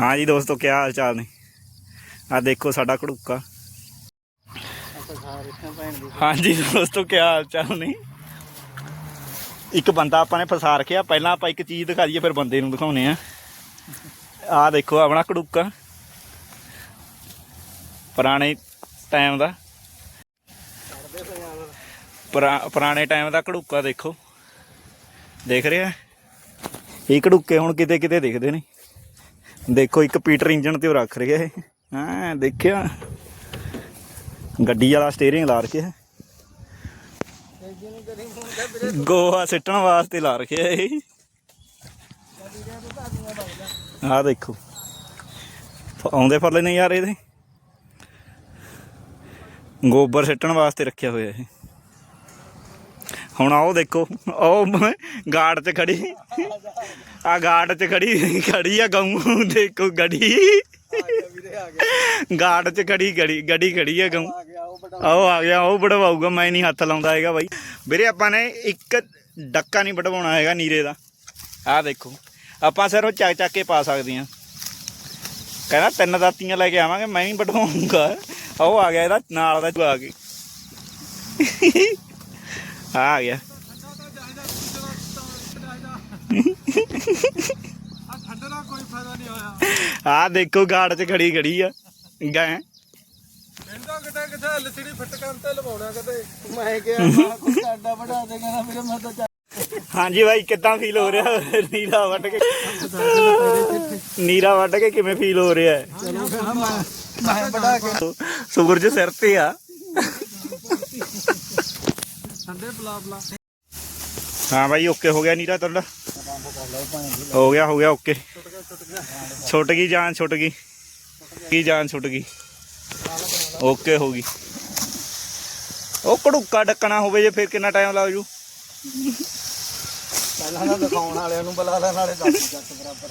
ਹਾਂ ਜੀ ਦੋਸਤੋ ਕੀ ਹਾਲ ਚਾਲ ਨੇ? ਆ ਦੇਖੋ ਸਾਡਾ ਘੜੂਕਾ। ਹਾਂਜੀ ਦੋਸਤੋ ਕੀ ਹਾਲ ਚਾਲ ਨੇ? ਇੱਕ ਬੰਦਾ ਆਪਾਂ ਨੇ ਫਸਾ ਰੱਖਿਆ। ਪਹਿਲਾਂ ਆਪਾਂ ਇੱਕ ਚੀਜ਼ ਦਿਖਾ ਦਈਏ ਫਿਰ ਬੰਦੇ ਨੂੰ ਦਿਖਾਉਨੇ ਆ ਆ ਦੇਖੋ, ਆਪਣਾ ਘੜੂਕਾ। ਪੁਰਾਣੇ ਟਾਈਮ ਦਾ। ਪੁਰਾ- ਪੁਰਾਣੇ ਟਾਈਮ ਦਾ ਘੜੂਕਾ ਦੇਖੋ। ਦੇਖ ਰਿਹਾ? ਇਹ ਘੜੂਕੇ ਹੁਣ ਕਿਤੇ ਕਿਤੇ ਦਿਖਦੇ ਨੇ। ਦੇਖੋ, ਇੱਕ ਪੀਟਰ ਇੰਜਨ ਤੇ ਉਹ ਰੱਖ ਰਿਹਾ ਇਹ। ਹਾਂ, ਦੇਖਿਆ? ਗੱਡੀ ਵਾਲਾ ਸਟੀਅਰਿੰਗ ਲਾ ਰੱਖਿਆ ਗੋਹਾ ਸਿੱਟਣ ਵਾਸਤੇ ਲਾ ਰੱਖਿਆ ਇਹ। ਆਹ ਦੇਖੋ। ਆਉਂਦੇ ਫਰਲੇ ਨਹੀਂ ਯਾਰ ਇਹਦੇ। ਗੋਬਰ ਸਿੱਟਣ ਵਾਸਤੇ ਰੱਖਿਆ ਹੋਇਆ ਇਹ। ਹੁਣ ਆਓ ਦੇਖੋ ਉਹ ਗਾਰਡ 'ਚ ਖੜੀ। ਆ ਗਾਰਡ 'ਚ ਖੜੀ ਖੜੀ ਆ ਗਊ, ਦੇਖੋ ਗੱਡੀ ਗਾਰਡ 'ਚ ਖੜੀ, ਗੜੀ ਗੱਡੀ ਖੜੀ ਆ ਗਊ। ਆਓ, ਆ ਗਿਆ, ਉਹ ਵੜਵਾਊਗਾ ਮੈਂ ਨਹੀਂ ਹੱਥ ਲਾਉਂਦਾ ਹੈਗਾ ਬਾਈ। ਵੀਰੇ, ਆਪਾਂ ਨੇ ਇੱਕ ਡੱਕਾ ਨਹੀਂ ਵੜਵਾਉਣਾ ਹੈਗਾ ਨੀਰੇ ਦਾ। ਆਹ ਦੇਖੋ, ਆਪਾਂ ਸਿਰਫ ਚੱਕ ਚੱਕ ਕੇ ਪਾ ਸਕਦੇ ਆ ਕਹਿੰਦਾ ਤਿੰਨ ਦਾਤੀਆਂ ਲੈ ਕੇ ਆਵਾਂਗੇ, ਮੈਂ ਹੀ ਵੜਵਾਉਂਗਾ ਉਹ ਆ ਗਿਆ ਇਹਦਾ, ਨਾਲ ਦਾ ਆ ਕੇ। ਆ ਆ ਗਿਆ ਠੰਡੇ ਦਾ ਕੋਈ ਫਾਇਦਾ ਨਹੀਂ ਹੋਇਆ ਆ ਦੇਖੋ ਗਾਰਡ 'ਚ ਖੜੀ ਖੜੀ ਆ। ਗਏ ਕਹਿੰਦਾ ਕਿਤੇ ਕਿਤੇ ਐਲਸੀਡੀ ਫਿੱਟ ਕਰਨ ਤੇ ਲਵਾਉਣਾ ਕਿਤੇ? ਮੈਂ ਕਿਹਾ ਮਾ ਕੋਈ ਸਾਡਾ ਵਧਾ ਦੇ ਕਹਿੰਦਾ ਮੇਰੇ ਮੈਂ ਤਾਂ ਚੱਲ ਹਾਂਜੀ ਬਾਈ ਕਿੱਦਾਂ ਫੀਲ ਹੋ ਰਿਹਾ? ਨੀਰਾ ਵੱਢ ਕੇ ਨੀਰਾ ਵੱਢ ਕੇ ਕਿਵੇਂ ਫੀਲ ਹੋ ਰਿਹਾ? ਹੈ ਕੇ ਸੂਰਜ ਸਿਰ ਤੇ ਆ। ਠੰਡੇ ਬਲਾ ਬਲਾ। ਹਾਂ ਬਾਈ ਓਕੇ ਹੋ ਗਿਆ ਨੀਰਾ ਤੁਹਾਡਾ ਹੋ ਗਿਆ ਹੋ ਗਿਆ ਓਕੇ। ਛੁੱਟ ਗਈ ਜਾਨ ਛੁੱਟ ਗਈ। ਕੀ ਜਾਨ ਛੁੱਟ ਗਈ? ਓਕੇ ਹੋ ਗਈ। ਉਹ ਕੜੁੱਕਾ ਡੱਕਣਾ ਹੋਵੇ ਜੇ ਫਿਰ ਕਿੰਨਾ ਟਾਈਮ ਲੱਗ ਜੂ? ਪਹਿਲਾਂ ਤਾਂ ਦਿਖਾਉਣ ਵਾਲਿਆਂ ਨੂੰ ਬੁਲਾ ਲੈ ਨਾਲੇ ਦੱਸ ਜੱਟ ਬਰਾਬਰ।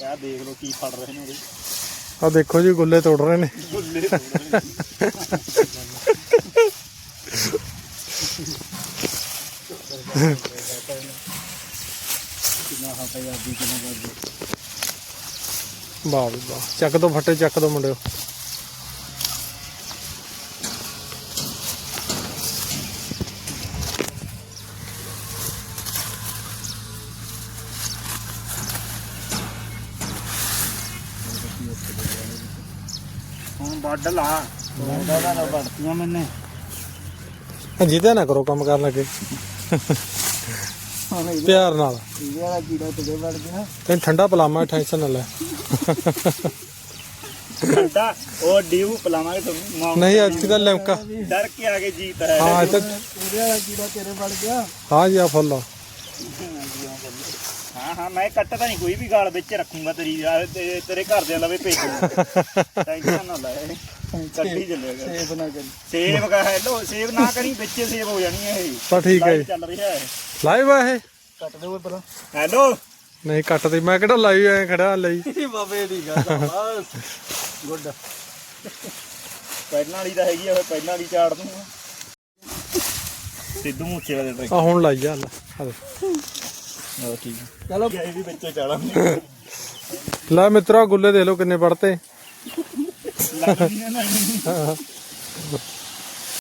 ਯਾ ਦੇਖ ਲਓ ਕੀ ਫੜ ਰਹੇ ਨੇ ਉਹਦੇ। ਆ ਦੇਖੋ ਜੀ, ਗੁੱਲੇ ਤੋੜ ਰਹੇ ਨੇ। ਗੁੱਲੇ ਵਾਹ ਵਾਹ। ਚੱਕ ਦੋ ਫੱਟੇ, ਚੱਕ ਦੋ ਮੁੰਡਿਓ। ਹੁਣ ਵੱਢ ਲਾ। ਉਹਦਾ ਤਾਂ ਵੱਢਤੀਆਂ ਮੈਨੇ ਜਿੱਦਿਆ ਨਾ ਕਰੋ ਕੰਮ ਕਰਨ ਲੱਗੇ। ਪਿਆਰ ਨਾਲ। ਇਹਦਾ ਕੀੜਾ ਤੁਗੇ ਵੱਢ ਗਿਆ ਤੈਨੂੰ ਠੰਡਾ ਪਲਾਮਾ ਟੈਨਸ਼ਨ ਨਾ ਲੈ। ਘੰਟਾ ਉਹ ਡਿਊ ਪਲਾਵਾਂਗੇ ਤੁਹਾਨੂੰ ਨਹੀਂ ਅੱਜ ਦਾ ਲਿਮਕਾ ਡਰ ਕੇ ਆ ਕੇ ਜੀਤ ਹੈ ਹਾਂ ਇਹ ਤਾਂ ਇਹਦਾ ਕੀੜਾ ਤੇਰੇ ਵੱਢ ਗਿਆ। ਹਾਂ ਜੀ ਆ ਫੁੱਲ। ਹਾਂ ਹਾਂ ਮੈਂ ਕੱਟਦਾ ਨਹੀਂ ਕੋਈ ਵੀ ਗਾਲ ਵਿੱਚ ਰੱਖੂੰਗਾ ਤੇਰੀ ਯਾਰ ਤੇ- ਤੇਰੇ ਘਰਦਿਆਂ ਲਵੇ ਭੇਜੂਗਾ ਟੈਨਸ਼ਨ ਨਾ ਲੈ। ਕੱਢੀ ਚੱਲੇਗਾ ਸੇਬ ਨਾ ਕਰੀ। ਸੇਵ ਕਾ ਹੈਲੋ ਸੇਵ ਨਾ ਕਰੀ ਵਿੱਚ ਸੇਵ ਹੋ ਜਾਣੀ ਹੈ ਇਹ। ਤਾਂ ਠੀਕ ਹੈ ਜੀ। ਚੱਲ ਰਿਹਾ ਹੈ ਲਾਈਵ ਆ ਇਹ? ਕੱਟ ਦੇ ਓਏ ਪਰਾਂ ਹੈਲੋ। ਨਹੀਂ ਕੱਟਦੀ ਮੈਂ ਕਿਹੜਾ ਲਾਈਵ ਐ ਖੜਾ ਲਈ ਬਾਬੇ ਦੀ ਗੱਲ ਬਸ। ਗੁੱਡ। ਪਹਿਲਾਂ ਵਾਲੀ ਤਾਂ ਹੈਗੀ ਆ ਫਿਰ ਪਹਿਲਾਂ ਵਾਲੀ ਚਾੜ ਦੂੰਗਾ। ਸਿੱਧੂ ਮੂਸੇ ਵਾਲੇ ਟਰੈਕ ਆ ਹੁਣ ਲਾਈ ਜਾ ਲੈ ਆ ਦੇ। ਹਾਂ ਠੀਕ ਹੈ ਚਲੋ। ਇਹ ਵੀ ਵਿੱਚੇ ਚਾੜਾਂਗੇ ਲੈ ਮਿੱਤਰਾ ਗੁੱਲੇ ਦੇ ਲੋ ਕਿੰਨੇ ਪੜਤੇ ਲੱਗਦੀ ਨਾ।